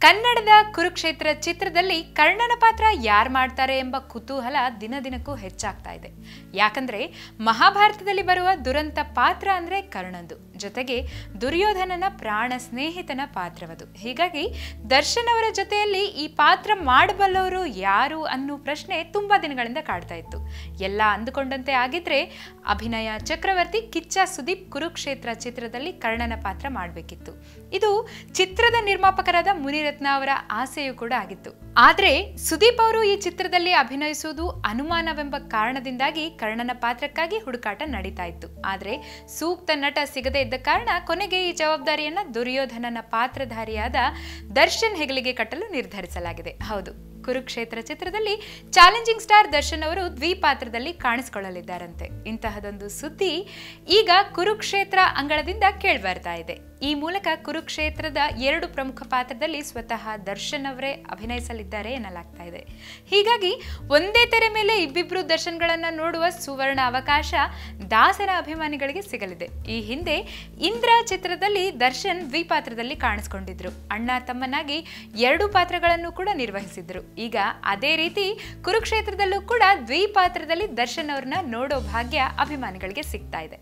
ಕನ್ನಡದ ಕುರುಕ್ಷೇತ್ರ ಚಿತ್ರದಲ್ಲಿ ಕರ್ಣನ ಪಾತ್ರ ಯಾರು ಮಾಡ್ತಾರೆ ಎಂಬ ಕುತೂಹಲ ದಿನ ದಿನಕ್ಕೂ ಹೆಚ್ಚಾಗ್ತಾ ಇದೆ. ಯಾಕಂದ್ರೆ ಮಹಾಭಾರತದಲ್ಲಿ ಬರುವ ದುರಂತ ಪಾತ್ರ ಅಂದ್ರೆ ಕರ್ಣಂದು. ಜೊತೆಗೆ ದುರ್ಯೋಧನನ ಪ್ರಾಣ ಸ್ನೇಹಿತನ ಪಾತ್ರವದು. ಹೀಗಾಗಿ ದರ್ಶನ್ ಅವರ ಜೊತೆಯಲ್ಲಿ ಈ ಪಾತ್ರ ಮಾಡಬಲ್ಲವರು ಯಾರು ಅನ್ನೋ ಪ್ರಶ್ನೆ ತುಂಬಾ ದಿನಗಳಿಂದ ಕಾಡ್ತಾ ಇತ್ತು. ಎಲ್ಲ ಅಂದುಕೊಂಡಂತೆ ಆಗಿದ್ರೆ ಅಭಿನಯ ಚಕ್ರವರ್ತಿ ಕಿಚ್ಚ ಸುದೀಪ್ ಕುರುಕ್ಷೇತ್ರ ಚಿತ್ರದಲ್ಲಿ ಕರ್ಣನ ಪಾತ್ರ ಮಾಡಬೇಕಿತ್ತು. ಇದು ಚಿತ್ರದ ನಿರ್ಮಾಪಕರಾದ ಮುನಿರತ್ನ ಅವರ ಆಸೆಯೂ ಕೂಡ ಆಗಿತ್ತು. ಆದ್ರೆ ಸುದೀಪ್ ಅವರು ಈ ಚಿತ್ರದಲ್ಲಿ ಅಭಿನಯಿಸುವುದು ಅನುಮಾನವೆಂಬ ಕಾರಣದಿಂದಾಗಿ ಕರ್ಣನ ಪಾತ್ರಕ್ಕಾಗಿ ಹುಡುಕಾಟ ನಡೀತಾ ಇತ್ತು. ಆದ್ರೆ ಸೂಕ್ತ ನಟ ಸಿಗದೇ ಇದ್ದ ಕಾರಣ ಕೊನೆಗೆ ಈ ಜವಾಬ್ದಾರಿಯನ್ನ ದುರ್ಯೋಧನನ ಪಾತ್ರಧಾರಿಯಾದ ದರ್ಶನ್ ಹೆಗಲಿಗೆ ಕಟ್ಟಲು ನಿರ್ಧರಿಸಲಾಗಿದೆ. ಹೌದು, ಕುರುಕ್ಷೇತ್ರ ಚಿತ್ರದಲ್ಲಿ ಚಾಲೆಂಜಿಂಗ್ ಸ್ಟಾರ್ ದರ್ಶನ್ ಅವರು ದ್ವಿಪಾತ್ರದಲ್ಲಿ ಕಾಣಿಸಿಕೊಳ್ಳಲಿದ್ದಾರಂತೆ. ಇಂತಹದೊಂದು ಸುದ್ದಿ ಈಗ ಕುರುಕ್ಷೇತ್ರ ಅಂಗಳದಿಂದ ಕೇಳ್ಬರ್ತಾ ಇದೆ. ಈ ಮೂಲಕ ಕುರುಕ್ಷೇತ್ರದ ಎರಡು ಪ್ರಮುಖ ಪಾತ್ರದಲ್ಲಿ ಸ್ವತಃ ದರ್ಶನ್ ಅವರೇ ಅಭಿನಯಿಸಲಿದ್ದಾರೆ ಎನ್ನಲಾಗ್ತಾ ಇದೆ. ಹೀಗಾಗಿ ಒಂದೇ ತೆರೆ ಮೇಲೆ ಇಬ್ಬಿಬ್ರು ದರ್ಶನ್ಗಳನ್ನ ನೋಡುವ ಸುವರ್ಣ ಅವಕಾಶ ದಾಸರ ಅಭಿಮಾನಿಗಳಿಗೆ ಸಿಗಲಿದೆ. ಈ ಹಿಂದೆ ಇಂದ್ರ ಚಿತ್ರದಲ್ಲಿ ದರ್ಶನ್ ದ್ವಿಪಾತ್ರದಲ್ಲಿ ಕಾಣಿಸ್ಕೊಂಡಿದ್ರು. ಅಣ್ಣ ತಮ್ಮನಾಗಿ ಎರಡು ಪಾತ್ರಗಳನ್ನು ಕೂಡ ನಿರ್ವಹಿಸಿದ್ರು. ಈಗ ಅದೇ ರೀತಿ ಕುರುಕ್ಷೇತ್ರದಲ್ಲೂ ಕೂಡ ದ್ವಿಪಾತ್ರದಲ್ಲಿ ದರ್ಶನ್ ಅವ್ರನ್ನ ನೋಡೋ ಭಾಗ್ಯ ಅಭಿಮಾನಿಗಳಿಗೆ ಸಿಗ್ತಾ ಇದೆ.